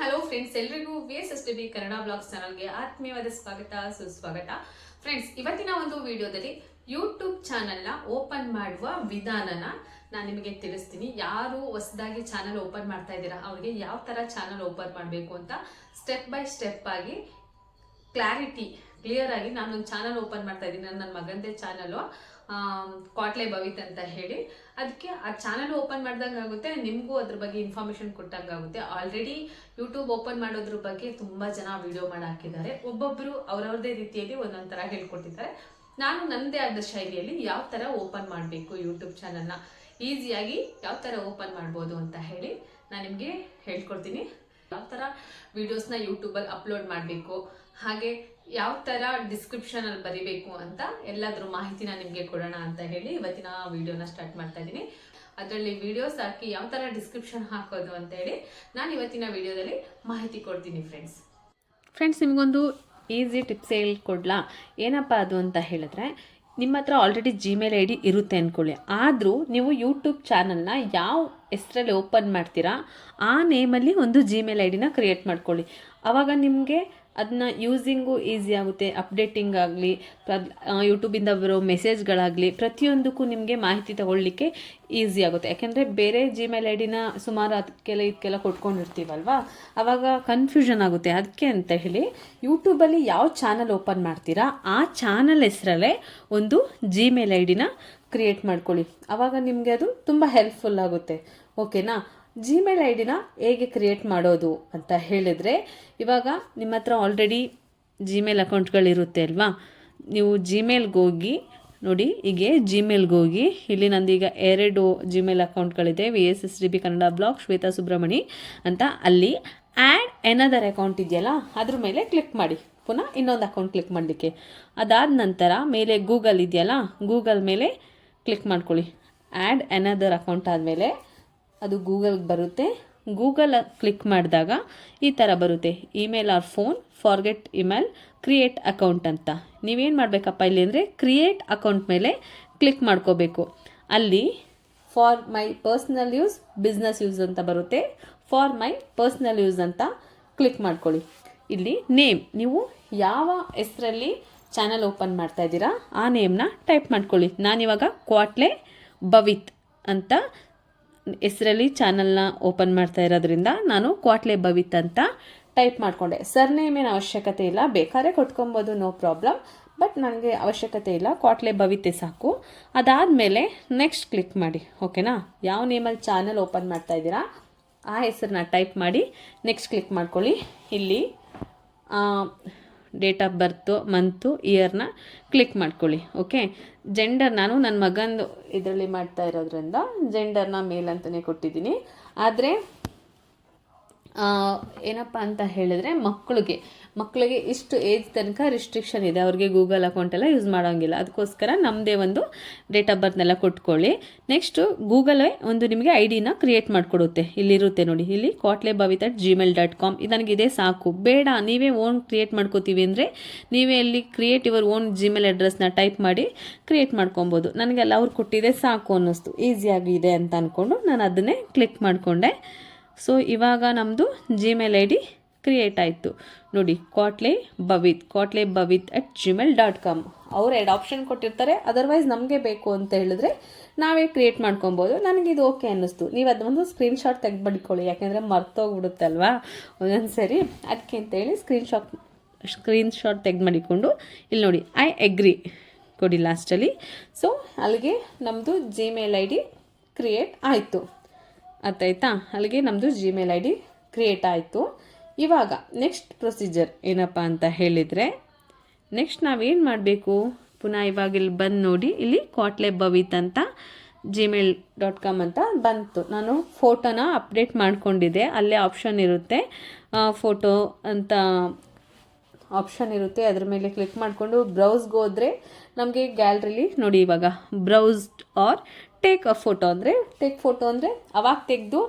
Hello friends ಎಲ್ರಿಗೂ V S S T B Kannada blogs ಚಾನಲ್ಗೆ ಆತ್ಮೀಯವಾದ ಸ್ವಾಗತ, ಸುಸ್ವಾಗತ. ಫ್ರೆಂಡ್ಸ್ ಇವತ್ತಿನ ಒಂದು ವಿಡಿಯೋದಲ್ಲಿ ಯೂಟ್ಯೂಬ್ ಚಾನಲ್ನ ಓಪನ್ ಮಾಡುವ ವಿಧಾನನ ನಾನು ನಿಮಗೆ ತಿಳಿಸ್ತೀನಿ. ಯಾರು ಹೊಸದಾಗಿ ಚಾನಲ್ ಓಪನ್ ಮಾಡ್ತಾ ಇದ್ದೀರಾ, ಅವ್ರಿಗೆ ಯಾವ ಥರ ಚಾನಲ್ ಓಪನ್ ಮಾಡಬೇಕು ಅಂತ ಸ್ಟೆಪ್ ಬೈ ಸ್ಟೆಪ್ ಆಗಿ ಕ್ಲಾರಿಟಿ ಕ್ಲಿಯರ್ ಆಗಿ ನಾನೊಂದು ಚಾನಲ್ ಓಪನ್ ಮಾಡ್ತಾ ಇದ್ದೀನಿ ನನ್ನ ಮಗಂದೇ ಚಾನಲು ಕ್ವಾಟ್ಲೆ ಭವಿತ್ ಅಂತ ಹೇಳಿ. ಅದಕ್ಕೆ ಆ ಚಾನಲ್ ಓಪನ್ ಮಾಡ್ದಂಗೆ ಆಗುತ್ತೆ, ನಿಮಗೂ ಅದ್ರ ಬಗ್ಗೆ ಇನ್ಫಾರ್ಮೇಶನ್ ಕೊಟ್ಟಂಗೆ ಆಗುತ್ತೆ. ಆಲ್ರೆಡಿ ಯೂಟ್ಯೂಬ್ ಓಪನ್ ಮಾಡೋದ್ರ ಬಗ್ಗೆ ತುಂಬ ಜನ ವಿಡಿಯೋ ಮಾಡಿ ಹಾಕಿದ್ದಾರೆ. ಒಬ್ಬೊಬ್ಬರು ಅವರವ್ರದೇ ರೀತಿಯಲ್ಲಿ ಒಂದೊಂದು ಥರ ಹೇಳ್ಕೊಟ್ಟಿದ್ದಾರೆ. ನಾನು ನನ್ನದೇ ಆದ ಶೈಲಿಯಲ್ಲಿ ಯಾವ ಥರ ಓಪನ್ ಮಾಡಬೇಕು ಯೂಟ್ಯೂಬ್ ಚಾನಲ್ನ ಈಸಿಯಾಗಿ ಯಾವ ಥರ ಓಪನ್ ಮಾಡ್ಬೋದು ಅಂತ ಹೇಳಿ ನಾನು ನಿಮಗೆ ಹೇಳ್ಕೊಡ್ತೀನಿ. ಯಾವ ಥರ ವೀಡಿಯೋಸ್ನ ಯೂಟ್ಯೂಬಲ್ಲಿ ಅಪ್ಲೋಡ್ ಮಾಡಬೇಕು? ಹಾಗೆ ಯಾವ ಥರ ಡಿಸ್ಕ್ರಿಪ್ಷನಲ್ಲಿ ಬರಿಬೇಕು ಅಂತ ಎಲ್ಲಾದ್ರ ಮಾಹಿತಿನ ನಿಮಗೆ ಕೊಡೋಣ ಅಂತ ಹೇಳಿ ಇವತ್ತಿನ ವಿಡಿಯೋನ ಸ್ಟಾರ್ಟ್ ಮಾಡ್ತಾ ಇದ್ದೀನಿ ಅದರಲ್ಲಿ ವಿಡಿಯೋಸ್ ಹಾಕಿ ಯಾವ ಥರ ಡಿಸ್ಕ್ರಿಪ್ಷನ್ ಹಾಕೋದು ಅಂತ ಹೇಳಿ ನಾನು ಇವತ್ತಿನ ವಿಡಿಯೋದಲ್ಲಿ ಮಾಹಿತಿ ಕೊಡ್ತೀನಿ ಫ್ರೆಂಡ್ಸ್ ಫ್ರೆಂಡ್ಸ್ ನಿಮಗೊಂದು ಈಸಿ ಟಿಪ್ಸ್ ಹೇಳ್ಕೊಡ್ಲಾ? ಏನಪ್ಪ ಅದು ಅಂತ ಹೇಳಿದ್ರೆ, ನಿಮ್ಮ ಹತ್ರ ಆಲ್ರೆಡಿ ಜಿಮೇಲ್ ಐ ಡಿ ಇರುತ್ತೆ ಅಂದ್ಕೊಳ್ಳಿ ಆದರೂ ನೀವು ಯೂಟ್ಯೂಬ್ ಚಾನಲ್ನ ಯಾವ ಹೆಸರಲ್ಲಿ ಓಪನ್ ಮಾಡ್ತೀರಾ, ಆ ನೇಮಲ್ಲಿ ಒಂದು ಜಿಮೇಲ್ ಐ ಡಿನ ಕ್ರಿಯೇಟ್ ಮಾಡ್ಕೊಳ್ಳಿ. ಆವಾಗ ನಿಮಗೆ ಅದನ್ನ ಯೂಸಿಂಗು ಈಸಿ ಆಗುತ್ತೆ ಅಪ್ಡೇಟಿಂಗ್ ಆಗಲಿ ಯೂಟ್ಯೂಬಿಂದ ಬರೋ ಮೆಸೇಜ್ಗಳಾಗಲಿ ಪ್ರತಿಯೊಂದಕ್ಕೂ ನಿಮಗೆ ಮಾಹಿತಿ ತಗೊಳ್ಳಿಕ್ಕೆ ಈಸಿ ಆಗುತ್ತೆ. ಯಾಕೆಂದರೆ ಬೇರೆ ಜಿಮೇಲ್ ಐ ಡಿನ ಸುಮಾರು ಅದಕ್ಕೆಲ್ಲ ಇದಕ್ಕೆಲ್ಲ ಕೊಟ್ಕೊಂಡಿರ್ತೀವಲ್ವಾ? ಆವಾಗ ಕನ್ಫ್ಯೂಷನ್ ಆಗುತ್ತೆ. ಅದಕ್ಕೆ ಅಂತ ಹೇಳಿ ಯೂಟ್ಯೂಬಲ್ಲಿ ಯಾವ ಚಾನಲ್ ಓಪನ್ ಮಾಡ್ತೀರಾ, ಆ ಚಾನಲ್ ಹೆಸರಲ್ಲೇ ಒಂದು ಜಿಮೇಲ್ ಐ ಡಿನ ಕ್ರಿಯೇಟ್ ಮಾಡ್ಕೊಳ್ಳಿ. ಆವಾಗ ನಿಮಗೆ ಅದು ತುಂಬ ಹೆಲ್ಪ್ಫುಲ್ ಆಗುತ್ತೆ. ಓಕೆನಾ ಜಿಮೇಲ್ ಐ ಡಿನ ಹೇಗೆ ಕ್ರಿಯೇಟ್ ಮಾಡೋದು ಅಂತ ಹೇಳಿದರೆ, ಇವಾಗ ನಿಮ್ಮ ಹತ್ರ ಆಲ್ರೆಡಿ ಜಿಮೇಲ್ ಅಕೌಂಟ್ಗಳಿರುತ್ತೆ ಅಲ್ವಾ? ನೀವು ಜಿಮೇಲ್ಗೆ ಹೋಗಿ, ನೋಡಿ, ಹೀಗೆ ಜಿಮೇಲ್ಗೆ ಹೋಗಿ, ಇಲ್ಲಿ ನಂದೀಗ ಎರಡು Gmail ಅಕೌಂಟ್ಗಳಿದೆ V S S D B Kannada blog Shweta Subrahmani ಅಂತ. ಅಲ್ಲಿ ಆ್ಯಡ್ ಎನದರ್ ಅಕೌಂಟ್ ಇದೆಯಲ್ಲ, ಅದ್ರ ಮೇಲೆ ಕ್ಲಿಕ್ ಮಾಡಿ. ಪುನಃ ಇನ್ನೊಂದು ಅಕೌಂಟ್ ಕ್ಲಿಕ್ ಮಾಡಲಿಕ್ಕೆ. ಅದಾದ ನಂತರ ಮೇಲೆ ಗೂಗಲ್ ಇದೆಯಲ್ಲ ಗೂಗಲ್ ಮೇಲೆ ಕ್ಲಿಕ್ ಮಾಡ್ಕೊಳ್ಳಿ. ಆ್ಯಡ್ ಎನದರ್ ಅಕೌಂಟ್ ಆದಮೇಲೆ ಅದು ಗೂಗಲ್ಗೆ ಬರುತ್ತೆ. ಗೂಗಲ್ ಕ್ಲಿಕ್ ಮಾಡಿದಾಗ ಈ ಥರ ಬರುತ್ತೆ. Email or phone, forget email, create account ಅಂತ. ನೀವೇನು ಮಾಡಬೇಕಪ್ಪ ಇಲ್ಲಿ ಅಂದರೆ ಕ್ರಿಯೇಟ್ ಅಕೌಂಟ್ ಮೇಲೆ ಕ್ಲಿಕ್ ಮಾಡ್ಕೋಬೇಕು. ಅಲ್ಲಿ for my personal use, business use ಅಂತ ಬರುತ್ತೆ. ಫಾರ್ ಮೈ ಪರ್ಸ್ನಲ್ ಯೂಸ್ ಅಂತ ಕ್ಲಿಕ್ ಮಾಡ್ಕೊಳ್ಳಿ. ಇಲ್ಲಿ ನೇಮ್, ನೀವು ಯಾವ ಹೆಸರಲ್ಲಿ ಚಾನಲ್ ಓಪನ್ ಮಾಡ್ತಾ ಇದ್ದೀರಾ, ಆ ನೇಮ್ನ ಟೈಪ್ ಮಾಡ್ಕೊಳ್ಳಿ. ನಾನಿವಾಗ ಕ್ವಾಟ್ಲೆ ಭವಿತ್ ಅಂತ ಹೆಸರಲ್ಲಿ ಚಾನಲ್ನ ಓಪನ್ ಮಾಡ್ತಾ ಇರೋದ್ರಿಂದ ನಾನು ಕ್ವಾಟ್ಲೆ ಭವಿತ್ ಅಂತ ಟೈಪ್ ಮಾಡಿಕೊಂಡೆ. ಸರ್ನೇಮೇನು ಅವಶ್ಯಕತೆ ಇಲ್ಲ, ಬೇಕಾದ್ರೆ ಕೊಟ್ಕೊಬೋದು ನೋ ಪ್ರಾಬ್ಲಮ್ ಬಟ್ ನನಗೆ ಅವಶ್ಯಕತೆ ಇಲ್ಲ, ಕ್ವಾಟ್ಲೆ ಭವಿತೆ ಸಾಕು. ಅದಾದಮೇಲೆ ನೆಕ್ಸ್ಟ್ ಕ್ಲಿಕ್ ಮಾಡಿ ಓಕೆನಾ ಯಾವ ನೇಮಲ್ಲಿ ಚಾನಲ್ ಓಪನ್ ಮಾಡ್ತಾ ಇದ್ದೀರಾ? ಆ ಹೆಸರನ್ನ ಟೈಪ್ ಮಾಡಿ ನೆಕ್ಸ್ಟ್ ಕ್ಲಿಕ್ ಮಾಡ್ಕೊಳ್ಳಿ. ಇಲ್ಲಿ ಡೇಟ್ ಆಫ್ ಬರ್ತು ಮಂತು ಇಯರ್ನ ಕ್ಲಿಕ್ ಮಾಡ್ಕೊಳ್ಳಿ ಓಕೆ ಜೆಂಡರ್ ನಾನು ನನ್ನ ಮಗಂದು ಇದರಲ್ಲಿ ಮಾಡ್ತಾ ಇರೋದ್ರಿಂದ ಜೆಂಡರ್ನ ಮೇಲ್ ಅಂತಲೇ ಕೊಟ್ಟಿದ್ದೀನಿ. ಆದರೆ ಏನಪ್ಪ ಅಂತ ಹೇಳಿದ್ರೆ ಮಕ್ಕಳಿಗೆ ಮಕ್ಕಳಿಗೆ ಇಷ್ಟು ಏಜ್ ತನಕ ರಿಸ್ಟ್ರಿಕ್ಷನ್ ಇದೆ. ಅವ್ರಿಗೆ ಗೂಗಲ್ ಅಕೌಂಟ್ ಎಲ್ಲ ಯೂಸ್ ಮಾಡೋಂಗಿಲ್ಲ. ಅದಕ್ಕೋಸ್ಕರ ನಮ್ಮದೇ ಒಂದು ಡೇಟ್ ಆಫ್ ಬರ್ತ್ನೆಲ್ಲ ಕೊಟ್ಕೊಳ್ಳಿ. ನೆಕ್ಸ್ಟು ಗೂಗಲೇ ಒಂದು ನಿಮಗೆ ಐ ಡಿನ ಕ್ರಿಯೇಟ್ ಮಾಡಿಕೊಡುತ್ತೆ. ಇಲ್ಲಿರುತ್ತೆ ನೋಡಿ. ಇಲ್ಲಿ Katle Bhavith at Gmail dot com ನನಗಿದೆ ಸಾಕು. ಬೇಡ, ನೀವೇ ಓನ್ ಕ್ರಿಯೇಟ್ ಮಾಡ್ಕೋತೀವಿ ಅಂದರೆ ನೀವೇ ಇಲ್ಲಿ ಕ್ರಿಯೇಟ್ ಯುವರ್ ಓನ್ ಜಿಮೇಲ್ ಅಡ್ರೆಸ್ನ ಟೈಪ್ ಮಾಡಿ ಕ್ರಿಯೇಟ್ ಮಾಡ್ಕೊಬೋದು. ನನಗೆಲ್ಲ ಅವ್ರು ಕೊಟ್ಟಿದೆ ಸಾಕು ಅನ್ನಿಸ್ತು. ಈಸಿಯಾಗಿದೆ ಅಂತ ಅಂದ್ಕೊಂಡು ನಾನು ಅದನ್ನೇ ಕ್ಲಿಕ್ ಮಾಡಿಕೊಂಡೆ. ಸೊ ಇವಾಗ ನಮ್ಮದು ಜಿಮೇಲ್ ಐ ಡಿ ಕ್ರಿಯೇಟ್ ಆಯಿತು. ನೋಡಿ Katle Bavith Katle Bavith at Gmail dot com ಅವ್ರು ಎರಡು ಆಪ್ಷನ್ ಕೊಟ್ಟಿರ್ತಾರೆ ಅದರ್ವೈಸ್ ನಮಗೆ ಬೇಕು ಅಂತ ಹೇಳಿದ್ರೆ ನಾವೇ ಕ್ರಿಯೇಟ್ ಮಾಡ್ಕೊಬೋದು. ನನಗೆ ಇದು ಓಕೆ ಅನ್ನಿಸ್ತು. ನೀವು ಅದೊಂದು ಸ್ಕ್ರೀನ್ಶಾಟ್ ತೆಗೆದ್ಬಿಡ್ಕೊಳ್ಳಿ ಯಾಕೆಂದರೆ ಮರ್ತೋಗ್ಬಿಡುತ್ತಲ್ವಾ ಒಂದೊಂದು ಸರಿ ಅದಕ್ಕೆ ಅಂತೇಳಿ ಸ್ಕ್ರೀನ್ಶಾಟ್ ಸ್ಕ್ರೀನ್ಶಾಟ್ ತೆಗೆದು ಮಾಡಿಕೊಂಡು ಇಲ್ಲಿ ನೋಡಿ ಐ ಎಗ್ರಿ ಕೊಡಿ ಲಾಸ್ಟಲ್ಲಿ ಸೊ ಅಲ್ಲಿಗೆ ನಮ್ಮದು ಜಿಮೇಲ್ ಐ ಡಿ ಕ್ರಿಯೇಟ್ ಆಯಿತು. ಅರ್ಥಾಯ್ತಾ ಅಲ್ಲಿಗೆ ನಮ್ಮದು ಜಿಮೇಲ್ ಐ ಡಿ ಕ್ರಿಯೇಟ್ ಆಯಿತು. ಇವಾಗ ನೆಕ್ಸ್ಟ್ ಪ್ರೊಸೀಜರ್ ಏನಪ್ಪ ಅಂತ ಹೇಳಿದರೆ ನೆಕ್ಸ್ಟ್ ನಾವೇನು ಮಾಡಬೇಕು? ಪುನಃ ಇವಾಗ ಇಲ್ಲಿ ಬಂದು ನೋಡಿ, ಇಲ್ಲಿ ಕ್ವಾಟ್ಲೆ ಬವಿತ್ ಅಂತ ಜಿಮೇಲ್ ಡಾಟ್ ಕಾಮ್ ಅಂತ ಬಂತು. ನಾನು ಫೋಟೋನ ಅಪ್ಡೇಟ್ ಮಾಡ್ಕೊಂಡಿದ್ದೆ. ಅಲ್ಲೇ ಆಪ್ಷನ್ ಇರುತ್ತೆ. ಫೋಟೋ ಅಂತ ಆಪ್ಷನ್ ಇರುತ್ತೆ. ಅದ್ರ ಮೇಲೆ ಕ್ಲಿಕ್ ಮಾಡಿಕೊಂಡು ಬ್ರೌಸ್ಗೆ ಹೋದರೆ ನಮಗೆ ಗ್ಯಾಲ್ರಿಲಿ ನೋಡಿ ಇವಾಗ browsed or take a photo ಅಂದರೆ ಟೇಕ್ ಫೋಟೋ ಅಂದರೆ ಅವಾಗ ತೆಗೆದು,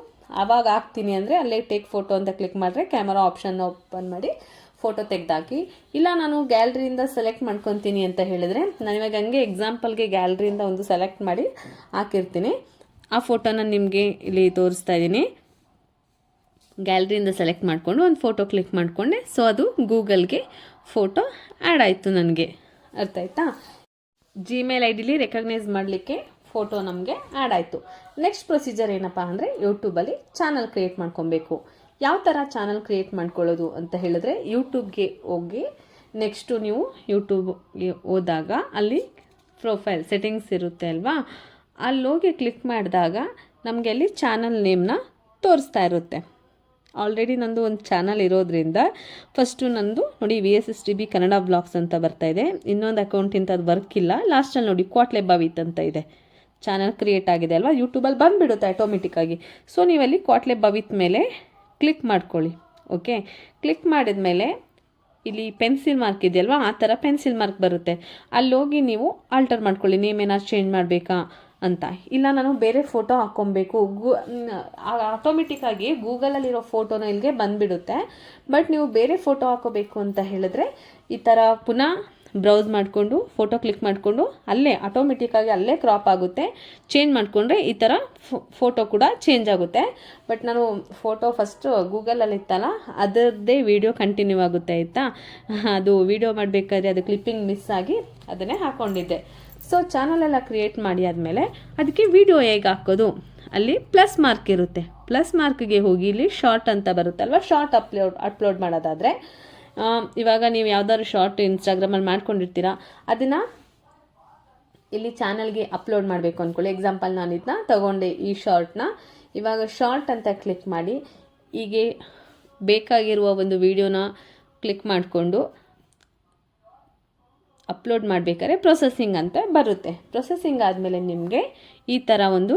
ಅವಾಗ ಹಾಕ್ತೀನಿ ಅಂದರೆ ಅಲ್ಲೇ ಟೇಕ್ ಫೋಟೋ ಅಂತ ಕ್ಲಿಕ್ ಮಾಡಿದ್ರೆ ಕ್ಯಾಮರಾ ಆಪ್ಷನ್ ಓಪನ್ ಮಾಡಿ ಫೋಟೋ ತೆಗೆದಾಕಿ. ಇಲ್ಲ ನಾನು ಗ್ಯಾಲ್ರಿಯಿಂದ ಸೆಲೆಕ್ಟ್ ಮಾಡ್ಕೊತೀನಿ ಅಂತ ಹೇಳಿದ್ರೆ, ನಾನು ಇವಾಗ ಹಂಗೆ ಎಕ್ಸಾಂಪಲ್ಗೆ ಗ್ಯಾಲ್ರಿಯಿಂದ ಒಂದು ಸೆಲೆಕ್ಟ್ ಮಾಡಿ ಹಾಕಿರ್ತೀನಿ. ಆ ಫೋಟೋನ ನಿಮಗೆ ಇಲ್ಲಿ ತೋರಿಸ್ತಾ ಇದ್ದೀನಿ. ಗ್ಯಾಲ್ರಿಯಿಂದ ಸೆಲೆಕ್ಟ್ ಮಾಡಿಕೊಂಡು ಒಂದು ಫೋಟೋ ಕ್ಲಿಕ್ ಮಾಡಿಕೊಂಡೆ. ಸೊ ಅದು ಗೂಗಲ್ಗೆ ಫೋಟೋ ಆ್ಯಡ್ ಆಯಿತು ನನಗೆ. ಅರ್ಥ ಆಯ್ತಾ? ಜಿಮೇಲ್ ಐ ಡಿಲಿ ರೆಕಗ್ನೈಸ್ ಮಾಡಲಿಕ್ಕೆ ಫೋಟೋ ನಮಗೆ ಆ್ಯಡ್ ಆಯಿತು. ನೆಕ್ಸ್ಟ್ ಪ್ರೊಸೀಜರ್ ಏನಪ್ಪ ಅಂದರೆ ಯೂಟ್ಯೂಬಲ್ಲಿ ಚಾನಲ್ ಕ್ರಿಯೇಟ್ ಮಾಡ್ಕೊಬೇಕು. ಯಾವ ಥರ ಚಾನಲ್ ಕ್ರಿಯೇಟ್ ಮಾಡ್ಕೊಳ್ಳೋದು ಅಂತ ಹೇಳಿದ್ರೆ ಯೂಟ್ಯೂಬ್ಗೆ ಹೋಗಿ ನೆಕ್ಸ್ಟು ನೀವು ಯೂಟ್ಯೂಬ್ಗೆ ಹೋದಾಗ ಅಲ್ಲಿ ಪ್ರೊಫೈಲ್ ಸೆಟ್ಟಿಂಗ್ಸ್ ಇರುತ್ತೆ ಅಲ್ವಾ? ಅಲ್ಲೋಗಿ ಕ್ಲಿಕ್ ಮಾಡಿದಾಗ ನಮಗೆ ಅಲ್ಲಿ ಚಾನಲ್ ನೇಮ್ನ ತೋರಿಸ್ತಾ ಇರುತ್ತೆ. ಆಲ್ರೆಡಿ ನಂದು ಒಂದು ಚಾನಲ್ ಇರೋದ್ರಿಂದ ಫಸ್ಟು ನಂದು ನೋಡಿ V S S T B Kannada blogs ಅಂತ ಬರ್ತಾ ಇದೆ. ಇನ್ನೊಂದು ಅಕೌಂಟಿಂದ ಅದು ವರ್ಕ್ ಇಲ್ಲ. ಲಾಸ್ಟಲ್ಲಿ ನೋಡಿ ಕ್ವಾಟ್ಲೆ ಬಾವಿತ್ ಅಂತ ಇದೆ. ಚಾನಲ್ ಕ್ರಿಯೇಟ್ ಆಗಿದೆ ಅಲ್ವಾ? ಯೂಟ್ಯೂಬಲ್ಲಿ ಬಂದುಬಿಡುತ್ತೆ ಆಟೋಮೆಟಿಕ್ಕಾಗಿ ಸೊ ನೀವಲ್ಲಿ ಕ್ವಾಟ್ಲೆ ಬವಿತ್ ಮೇಲೆ ಕ್ಲಿಕ್ ಮಾಡ್ಕೊಳ್ಳಿ ಓಕೆ ಕ್ಲಿಕ್ ಮಾಡಿದ ಮೇಲೆ ಇಲ್ಲಿ ಪೆನ್ಸಿಲ್ ಮಾರ್ಕ್ ಇದೆಯಲ್ವಾ? ಆ ಥರ ಪೆನ್ಸಿಲ್ ಮಾರ್ಕ್ ಬರುತ್ತೆ. ಅಲ್ಲೋಗಿ ನೀವು ಆಲ್ಟರ್ ಮಾಡ್ಕೊಳ್ಳಿ. ನೇಮ್ ಏನಾದ್ರು ಚೇಂಜ್ ಮಾಡಬೇಕಾ ಅಂತ. ಇಲ್ಲ, ನಾನು ಬೇರೆ ಫೋಟೋ ಹಾಕ್ಕೊಬೇಕು. ಗೂ ಆಟೋಮೆಟಿಕ್ಕಾಗಿ ಗೂಗಲಲ್ಲಿರೋ ಫೋಟೋನ ಇಲ್ಲಿಗೆ ಬಂದುಬಿಡುತ್ತೆ. ಬಟ್ ನೀವು ಬೇರೆ ಫೋಟೋ ಹಾಕೋಬೇಕು ಅಂತ ಹೇಳಿದ್ರೆ ಈ ಥರ ಪುನಃ ಬ್ರೌಸ್ ಮಾಡಿಕೊಂಡು, ಫೋಟೋ ಕ್ಲಿಕ್ ಮಾಡಿಕೊಂಡು, ಅಲ್ಲೇ ಆಟೋಮೆಟಿಕ್ಕಾಗಿ ಅಲ್ಲೇ ಕ್ರಾಪ್ ಆಗುತ್ತೆ. ಚೇಂಜ್ ಮಾಡಿಕೊಂಡ್ರೆ ಈ ಥರ ಫೋಟೋ ಕೂಡ ಚೇಂಜ್ ಆಗುತ್ತೆ. ಬಟ್ ನಾನು ಫೋಟೋ ಫಸ್ಟು ಗೂಗಲಲ್ಲಿ ಇತ್ತಲ್ಲ, ಅದರದ್ದೇ ವಿಡಿಯೋ ಕಂಟಿನ್ಯೂ ಆಗುತ್ತೆ, ಆಯಿತಾ? ಅದು ವಿಡಿಯೋ ಮಾಡಬೇಕಾದ್ರೆ ಅದು ಕ್ಲಿಪ್ಪಿಂಗ್ ಮಿಸ್ ಆಗಿ ಅದನ್ನೇ ಹಾಕ್ಕೊಂಡಿದ್ದೆ ಸೊ ಚಾನಲೆಲ್ಲ ಕ್ರಿಯೇಟ್ ಮಾಡಿ ಆದಮೇಲೆ ಅದಕ್ಕೆ ವಿಡಿಯೋ ಹೇಗೆ ಹಾಕೋದು? ಅಲ್ಲಿ ಪ್ಲಸ್ ಮಾರ್ಕ್ ಇರುತ್ತೆ. ಪ್ಲಸ್ ಮಾರ್ಕ್ಗೆ ಹೋಗಿ ಇಲ್ಲಿ ಶಾರ್ಟ್ ಅಂತ ಬರುತ್ತಲ್ವ? ಶಾರ್ಟ್ ಅಪ್ಲೋಡ್ ಅಪ್ಲೋಡ್ ಮಾಡೋದಾದರೆ ಇವಾಗ ನೀವು ಯಾವ್ದಾದ್ರು ಶಾರ್ಟ್ ಇನ್ಸ್ಟಾಗ್ರಾಮಲ್ಲಿ ಮಾಡ್ಕೊಂಡಿರ್ತೀರಾ, ಅದನ್ನು ಇಲ್ಲಿ ಚಾನಲ್ಗೆ ಅಪ್ಲೋಡ್ ಮಾಡಬೇಕು ಅಂದ್ಕೊಳ್ಳಿ ಎಕ್ಸಾಂಪಲ್ ನಾನು ಇದನ್ನ ತಗೊಂಡೆ ಈ ಶಾರ್ಟ್ನ ಇವಾಗ ಶಾರ್ಟ್ ಅಂತ ಕ್ಲಿಕ್ ಮಾಡಿ, ಹೀಗೆ ಬೇಕಾಗಿರುವ ಒಂದು ವಿಡಿಯೋನ ಕ್ಲಿಕ್ ಮಾಡಿಕೊಂಡು ಅಪ್ಲೋಡ್ ಮಾಡಬೇಕಾದ್ರೆ ಪ್ರೊಸೆಸಿಂಗ್ ಅಂತ ಬರುತ್ತೆ. ಪ್ರೊಸೆಸಿಂಗ್ ಆದಮೇಲೆ ನಿಮಗೆ ಈ ಥರ ಒಂದು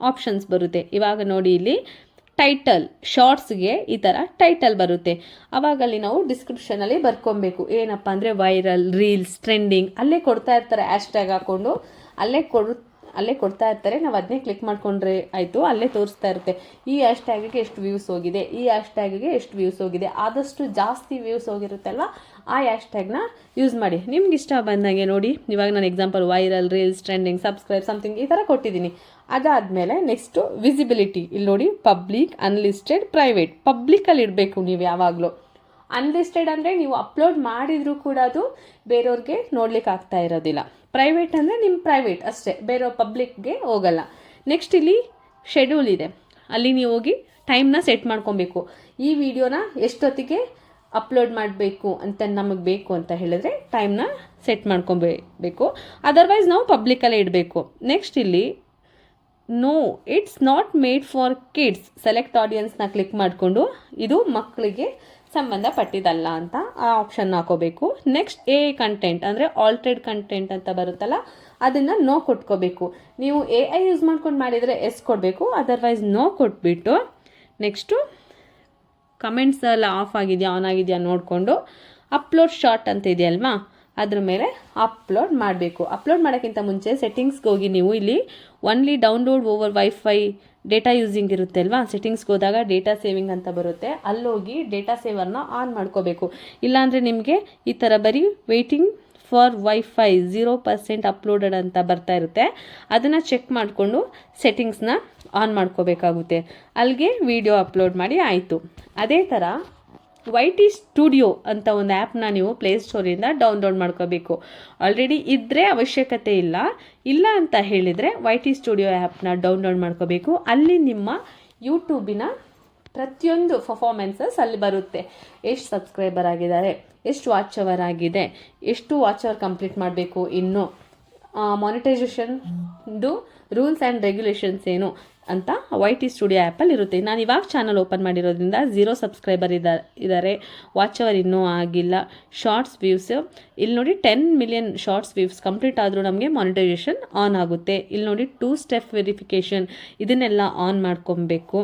ಆಪ್ಷನ್ಸ್ ಬರುತ್ತೆ. ಇವಾಗ ನೋಡಿ ಇಲ್ಲಿ ಟೈಟಲ್, ಶಾರ್ಟ್ಸ್ಗೆ ಈ ಥರ ಟೈಟಲ್ ಬರುತ್ತೆ. ಅವಾಗಲ್ಲಿ ನಾವು ಡಿಸ್ಕ್ರಿಪ್ಷನಲ್ಲಿ ಬರ್ಕೊಬೇಕು. ಏನಪ್ಪ ಅಂದರೆ ವೈರಲ್ ರೀಲ್ಸ್ ಟ್ರೆಂಡಿಂಗ್ ಅಲ್ಲೇ ಕೊಡ್ತಾ ಇರ್ತಾರೆ ಹ್ಯಾಶ್ಟ್ಯಾಗ್ ಹಾಕ್ಕೊಂಡು ಅಲ್ಲೇ ಕೊಡು ಅಲ್ಲೇ ಕೊಡ್ತಾ ಇರ್ತಾರೆ. ನಾವು ಅದನ್ನೇ ಕ್ಲಿಕ್ ಮಾಡ್ಕೊಂಡ್ರೆ ಆಯಿತು, ಅಲ್ಲೇ ತೋರಿಸ್ತಾ ಇರುತ್ತೆ. ಈ ಹ್ಯಾಶ್ ಟ್ಯಾಗಿಗೆ ಎಷ್ಟು ವ್ಯೂಸ್ ಹೋಗಿದೆ, ಈ ಹ್ಯಾಶ್ ಟ್ಯಾಗಿಗೆ ಎಷ್ಟು ವ್ಯೂಸ್ ಹೋಗಿದೆ, ಆದಷ್ಟು ಜಾಸ್ತಿ ವ್ಯೂಸ್ ಹೋಗಿರುತ್ತಲ್ವ, ಆ ಹ್ಯಾಶ್ ಟ್ಯಾಗ್ನ ಯೂಸ್ ಮಾಡಿ. ನಿಮ್ಗೆ ಇಷ್ಟ ಬಂದಂಗೆ ನೋಡಿ. ಇವಾಗ ನಾನು example viral reels trending subscribe something ಈ ಥರ ಕೊಟ್ಟಿದ್ದೀನಿ. ಅದಾದಮೇಲೆ ನೆಕ್ಸ್ಟು ವಿಸಿಬಿಲಿಟಿ ಇಲ್ಲಿ ನೋಡಿ ಪಬ್ಲಿಕ್ ಅನ್ಲಿಸ್ಟೆಡ್ ಪ್ರೈವೇಟ್ ಪಬ್ಲಿಕಲ್ಲಿ ಇಡಬೇಕು ನೀವು ಯಾವಾಗಲೂ. ಅನ್ಲಿಸ್ಟೆಡ್ ಅಂದರೆ ನೀವು ಅಪ್ಲೋಡ್ ಮಾಡಿದರೂ ಕೂಡ ಅದು ಬೇರೆಯವ್ರಿಗೆ ನೋಡ್ಲಿಕ್ಕೆ ಆಗ್ತಾ ಇರೋದಿಲ್ಲ. ಪ್ರೈವೇಟ್ ಅಂದರೆ ನಿಮ್ಮ ಪ್ರೈವೇಟ್ ಅಷ್ಟೇ, ಬೇರೆಯವ್ರ ಪಬ್ಲಿಕ್ಗೆ ಹೋಗಲ್ಲ. ನೆಕ್ಸ್ಟ್ ಇಲ್ಲಿ ಶೆಡ್ಯೂಲ್ ಇದೆ. ಅಲ್ಲಿ ನೀವು ಹೋಗಿ ಟೈಮ್ನ ಸೆಟ್ ಮಾಡ್ಕೊಬೇಕು. ಈ ವಿಡಿಯೋನ ಎಷ್ಟೊತ್ತಿಗೆ ಅಪ್ಲೋಡ್ ಮಾಡಬೇಕು ಅಂತ ನಮಗೆ ಬೇಕು ಅಂತ ಹೇಳಿದ್ರೆ ಟೈಮ್ನ ಸೆಟ್ ಮಾಡ್ಕೊಬೇಕು. ಅದರ್ವೈಸ್ ನಾವು ಪಬ್ಲಿಕಲ್ಲೇ ಇಡಬೇಕು. ನೆಕ್ಸ್ಟ್ ಇಲ್ಲಿ no it's not made for kids select ಆಡಿಯನ್ಸ್ನ click ಮಾಡಿಕೊಂಡು ಇದು ಮಕ್ಕಳಿಗೆ ಸಂಬಂಧಪಟ್ಟಿದ್ದಲ್ಲ ಅಂತ ಆ ಆಪ್ಷನ್ ಹಾಕೋಬೇಕು. ನೆಕ್ಸ್ಟ್ ಎ ಕಂಟೆಂಟ್ ಅಂದರೆ ಆಲ್ಟ್ರೇಡ್ ಕಂಟೆಂಟ್ ಅಂತ ಬರುತ್ತಲ್ಲ, ಅದನ್ನು ನೋ ಕೊಟ್ಕೋಬೇಕು. ನೀವು ಎ ಐ ಯೂಸ್ ಮಾಡ್ಕೊಂಡು ಮಾಡಿದರೆ ಎಸ್ ಕೊಡಬೇಕು ಅದರ್ವೈಸ್ ನೋ ಕೊಟ್ಬಿಟ್ಟು ನೆಕ್ಸ್ಟು ಕಮೆಂಟ್ಸ್ ಎಲ್ಲ ಆಫ್ ಆಗಿದೆಯಾ ಆನ್ ಆಗಿದೆಯಾ ನೋಡಿಕೊಂಡು ಅಪ್ಲೋಡ್ ಶಾರ್ಟ್ ಅಂತ ಇದೆಯಲ್ವಾ? ಅದ್ರ ಮೇಲೆ ಅಪ್ಲೋಡ್ ಮಾಡಬೇಕು. ಅಪ್ಲೋಡ್ ಮಾಡೋಕ್ಕಿಂತ ಮುಂಚೆ ಸೆಟ್ಟಿಂಗ್ಸ್ಗೆ ಹೋಗಿ ನೀವು ಇಲ್ಲಿ only download over wifi data using ಇರುತ್ತೆ ಅಲ್ವಾ? ಸೆಟ್ಟಿಂಗ್ಸ್ಗೆ ಹೋದಾಗ ಡೇಟಾ ಸೇವಿಂಗ್ ಅಂತ ಬರುತ್ತೆ. ಅಲ್ಲೋಗಿ ಡೇಟಾ ಸೇವರ್ನ ಆನ್ ಮಾಡ್ಕೋಬೇಕು. ಇಲ್ಲಾಂದರೆ ನಿಮಗೆ ಈ ಥರ ಬರೀ waiting for wifi zero percent uploaded ಅಂತ ಬರ್ತಾ ಇರುತ್ತೆ. ಅದನ್ನು ಚೆಕ್ ಮಾಡಿಕೊಂಡು ಸೆಟ್ಟಿಂಗ್ಸ್ನ ಆನ್ ಮಾಡ್ಕೋಬೇಕಾಗುತ್ತೆ. ಅಲ್ಲಿಗೆ ವಿಡಿಯೋ ಅಪ್ಲೋಡ್ ಮಾಡಿ ಆಯಿತು. ಅದೇ ಥರ ವೈ ಟಿ ಸ್ಟುಡಿಯೋ ಅಂತ ಒಂದು ಆ್ಯಪ್ನ ನೀವು ಪ್ಲೇಸ್ಟೋರಿಂದ ಡೌನ್ಲೋಡ್ ಮಾಡ್ಕೋಬೇಕು. ಆಲ್ರೆಡಿ ಇದ್ದರೆ ಅವಶ್ಯಕತೆ ಇಲ್ಲ. ಇಲ್ಲ ಅಂತ ಹೇಳಿದರೆ ವೈ ಟಿ ಸ್ಟುಡಿಯೋ ಆ್ಯಪ್ನ ಡೌನ್ಲೋಡ್ ಮಾಡ್ಕೋಬೇಕು. ಅಲ್ಲಿ ನಿಮ್ಮ ಯೂಟ್ಯೂಬಿನ ಪ್ರತಿಯೊಂದು ಪರ್ಫಾರ್ಮೆನ್ಸಸ್ ಅಲ್ಲಿ ಬರುತ್ತೆ. ಎಷ್ಟು ಸಬ್ಸ್ಕ್ರೈಬರ್ ಆಗಿದ್ದಾರೆ, ಎಷ್ಟು ವಾಚ್ ಅವರ್ ಆಗಿದೆ, ಎಷ್ಟು ವಾಚ್ ಅವರ್ ಕಂಪ್ಲೀಟ್ ಮಾಡಬೇಕು, ಇನ್ನು ಮಾನಿಟೈಸೇಷನ್ದು ರೂಲ್ಸ್ ಆ್ಯಂಡ್ ರೆಗ್ಯುಲೇಷನ್ಸ್ ಏನು ಅಂತ ವೈ ಟಿ ಸ್ಟುಡಿಯೋ ಆ್ಯಪಲ್ಲಿ ಇರುತ್ತೆ. ನಾನು ಇವಾಗ ಚಾನಲ್ ಓಪನ್ ಮಾಡಿರೋದ್ರಿಂದ ಝೀರೋ ಸಬ್ಸ್ಕ್ರೈಬರ್ ಇದ್ದ ಇದ್ದಾರೆ ವಾಚ್ ಅವರ್ ಇನ್ನೂ ಆಗಿಲ್ಲ. Shorts views. ಇಲ್ಲಿ ನೋಡಿ ten million shorts views complete ಆದರೂ ನಮಗೆ ಮಾನಿಟೈಸೇಷನ್ ಆನ್ ಆಗುತ್ತೆ. ಇಲ್ಲಿ ನೋಡಿ ಟೂ ಸ್ಟೆಪ್ ವೆರಿಫಿಕೇಷನ್ ಇದನ್ನೆಲ್ಲ ಆನ್ ಮಾಡ್ಕೊಬೇಕು.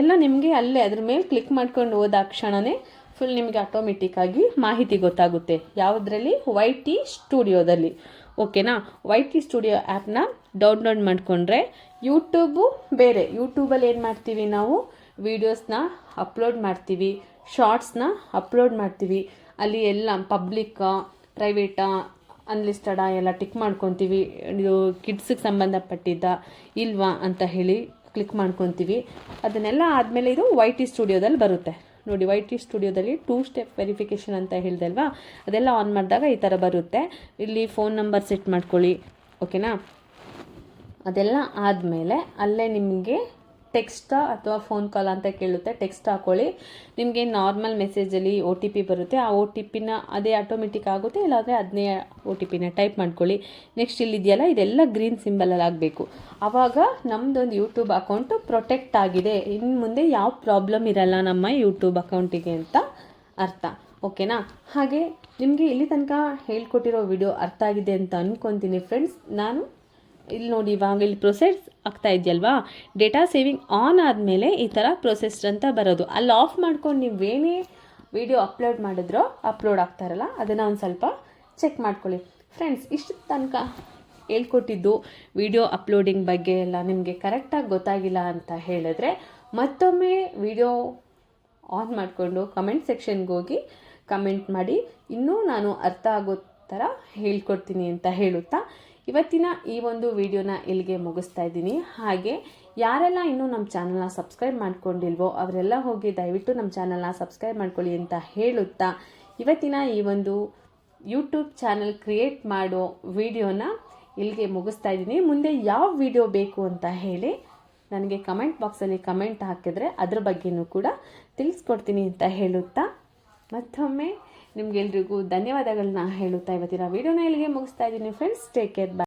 ಎಲ್ಲ ನಿಮಗೆ ಅಲ್ಲೇ ಅದ್ರ ಮೇಲೆ ಕ್ಲಿಕ್ ಮಾಡ್ಕೊಂಡು ಹೋದ ಕ್ಷಣವೇ ಫುಲ್ ನಿಮಗೆ ಆಟೋಮೆಟಿಕ್ಕಾಗಿ ಮಾಹಿತಿ ಗೊತ್ತಾಗುತ್ತೆ. ಯಾವುದರಲ್ಲಿ? ವೈ ಟಿ ಸ್ಟುಡಿಯೋದಲ್ಲಿ. ಓಕೆನಾ? ವೈ ಟಿ ಸ್ಟುಡಿಯೋ ಆ್ಯಪ್ನ ಡೌನ್ಲೋಡ್ ಮಾಡಿಕೊಂಡ್ರೆ ಯೂಟ್ಯೂಬು ಬೇರೆ. ಯೂಟ್ಯೂಬಲ್ಲಿ ಏನು ಮಾಡ್ತೀವಿ ನಾವು? ವೀಡಿಯೋಸ್ನ ಅಪ್ಲೋಡ್ ಮಾಡ್ತೀವಿ. ಶಾರ್ಟ್ಸ್ನ ಅಪ್ಲೋಡ್ ಮಾಡ್ತೀವಿ. ಅಲ್ಲಿ ಎಲ್ಲ ಪಬ್ಲಿಕ್ಕಾ ಪ್ರೈವೇಟಾ ಅನ್ಲಿಸ್ಟಡಾ ಎಲ್ಲ ಟಿಕ್ ಮಾಡ್ಕೊತೀವಿ. ಇದು ಕಿಡ್ಸಿಗೆ ಸಂಬಂಧಪಟ್ಟಿದ್ದ ಇಲ್ವಾ ಅಂತ ಹೇಳಿ ಕ್ಲಿಕ್ ಮಾಡ್ಕೊತೀವಿ. ಅದನ್ನೆಲ್ಲ ಆದಮೇಲೆ ಇದು ವೈ ಟಿ ಸ್ಟುಡಿಯೋದಲ್ಲಿ ಬರುತ್ತೆ. ನೋಡಿ ವೈ ಟಿ ಸ್ಟುಡಿಯೋದಲ್ಲಿ ಟೂ ಸ್ಟೆಪ್ ವೆರಿಫಿಕೇಷನ್ ಅಂತ ಹೇಳಿದೆ ಅಲ್ವಾ ಅದೆಲ್ಲ ಆನ್ ಮಾಡಿದಾಗ ಈ ಥರ ಬರುತ್ತೆ. ಇಲ್ಲಿ ಫೋನ್ ನಂಬರ್ ಸೆಟ್ ಮಾಡ್ಕೊಳ್ಳಿ. ಓಕೆನಾ ಅದೆಲ್ಲ ಆದಮೇಲೆ ಅಲ್ಲೇ ನಿಮಗೆ ಟೆಕ್ಸ್ಟಾ ಅಥವಾ ಫೋನ್ ಕಾಲ್ ಅಂತ ಕೇಳುತ್ತೆ ಟೆಕ್ಸ್ಟ್ ಹಾಕೊಳ್ಳಿ. ನಿಮಗೆ ನಾರ್ಮಲ್ ಮೆಸೇಜಲ್ಲಿ ಒ ಟಿ ಪಿ ಬರುತ್ತೆ. ಆ ಒ ಟಿ ಪಿನ ಅದೇ ಆಟೋಮೆಟಿಕ್ ಆಗುತ್ತೆ, ಇಲ್ಲಾಂದರೆ ಅದನ್ನೇ ಒ ಟಿ ಪಿನ ಟೈಪ್ ಮಾಡ್ಕೊಳ್ಳಿ. ನೆಕ್ಸ್ಟ್ ಇಲ್ಲಿದೆಯಲ್ಲ, ಇದೆಲ್ಲ ಗ್ರೀನ್ ಸಿಂಬಲಲ್ಲಿ ಆಗಬೇಕು. ಆವಾಗ ನಮ್ಮದೊಂದು ಯೂಟ್ಯೂಬ್ ಅಕೌಂಟು ಪ್ರೊಟೆಕ್ಟ್ ಆಗಿದೆ. ಇನ್ನು ಮುಂದೆ ಯಾವ ಪ್ರಾಬ್ಲಮ್ ಇರಲ್ಲ ನಮ್ಮ ಯೂಟ್ಯೂಬ್ ಅಕೌಂಟಿಗೆ ಅಂತ ಅರ್ಥ. ಓಕೆನಾ ಹಾಗೆ ನಿಮಗೆ ಇಲ್ಲಿ ತನಕ ಹೇಳ್ಕೊಟ್ಟಿರೋ ವಿಡಿಯೋ ಅರ್ಥ ಆಗಿದೆ ಅಂತ ಅಂದ್ಕೊತೀನಿ ಫ್ರೆಂಡ್ಸ್ ನಾನು ಇಲ್ಲಿ ನೋಡಿ, ಇವಾಗ ಇಲ್ಲಿ ಪ್ರೊಸೆಸ್ ಆಗ್ತಾ ಇದೆಯಲ್ವಾ? ಡೇಟಾ ಸೇವಿಂಗ್ ಆನ್ ಆದಮೇಲೆ ಈ ಥರ ಪ್ರೊಸೆಸ್ ಅಂತ ಬರೋದು. ಅಲ್ಲಿ ಆಫ್ ಮಾಡ್ಕೊಂಡು ನೀವೇನೇ ವಿಡಿಯೋ ಅಪ್ಲೋಡ್ ಮಾಡಿದ್ರೋ ಅಪ್ಲೋಡ್ ಆಗ್ತಾರಲ್ಲ ಅದನ್ನು ಒಂದು ಸ್ವಲ್ಪ ಚೆಕ್ ಮಾಡ್ಕೊಳ್ಳಿ. ಫ್ರೆಂಡ್ಸ್ ಇಷ್ಟು ತನಕ ಹೇಳ್ಕೊಟ್ಟಿದ್ದು ವಿಡಿಯೋ ಅಪ್ಲೋಡಿಂಗ್ ಬಗ್ಗೆ ಎಲ್ಲ ನಿಮಗೆ ಕರೆಕ್ಟಾಗಿ ಗೊತ್ತಾಗಿಲ್ಲ ಅಂತ ಹೇಳಿದ್ರೆ ಮತ್ತೊಮ್ಮೆ ವಿಡಿಯೋ ಆನ್ ಮಾಡಿಕೊಂಡು ಕಮೆಂಟ್ ಸೆಕ್ಷನ್ಗೆ ಹೋಗಿ ಕಮೆಂಟ್ ಮಾಡಿ. ಇನ್ನೂ ನಾನು ಅರ್ಥ ಆಗೋ ಥರ ಹೇಳ್ಕೊಡ್ತೀನಿ ಅಂತ ಹೇಳುತ್ತಾ ಇವತ್ತಿನ ಈ ಒಂದು ವಿಡಿಯೋನ ಇಲ್ಲಿಗೆ ಮುಗಿಸ್ತಾ ಇದ್ದೀನಿ. ಹಾಗೆ ಯಾರೆಲ್ಲ ಇನ್ನೂ ನಮ್ಮ ಚಾನಲ್ನ ಸಬ್ಸ್ಕ್ರೈಬ್ ಮಾಡ್ಕೊಂಡಿಲ್ವೋ ಅವರೆಲ್ಲ ಹೋಗಿ ದಯವಿಟ್ಟು ನಮ್ಮ ಚಾನಲ್ನ ಸಬ್ಸ್ಕ್ರೈಬ್ ಮಾಡ್ಕೊಳ್ಳಿ ಅಂತ ಹೇಳುತ್ತಾ ಇವತ್ತಿನ ಈ ಒಂದು ಯೂಟ್ಯೂಬ್ ಚಾನಲ್ ಕ್ರಿಯೇಟ್ ಮಾಡೋ ವಿಡಿಯೋನ ಇಲ್ಲಿಗೆ ಮುಗಿಸ್ತಾ ಇದ್ದೀನಿ. ಮುಂದೆ ಯಾವ ವಿಡಿಯೋ ಬೇಕು ಅಂತ ಹೇಳಿ ನನಗೆ ಕಮೆಂಟ್ ಬಾಕ್ಸಲ್ಲಿ ಕಮೆಂಟ್ ಹಾಕಿದರೆ ಅದ್ರ ಬಗ್ಗೆನೂ ಕೂಡ ತಿಳಿಸ್ಕೊಡ್ತೀನಿ ಅಂತ ಹೇಳುತ್ತಾ ಮತ್ತೊಮ್ಮೆ ನಿಮ್ಗೆಲ್ರಿಗೂ ಧನ್ಯವಾದಗಳನ್ನ ಹೇಳುತ್ತಾ ಇವತ್ತಿನ ವಿಡಿಯೋನ ಇಲ್ಲಿಗೆ ಮುಗಿಸ್ತಾ ಇದ್ದೀನಿ. Friends take care bye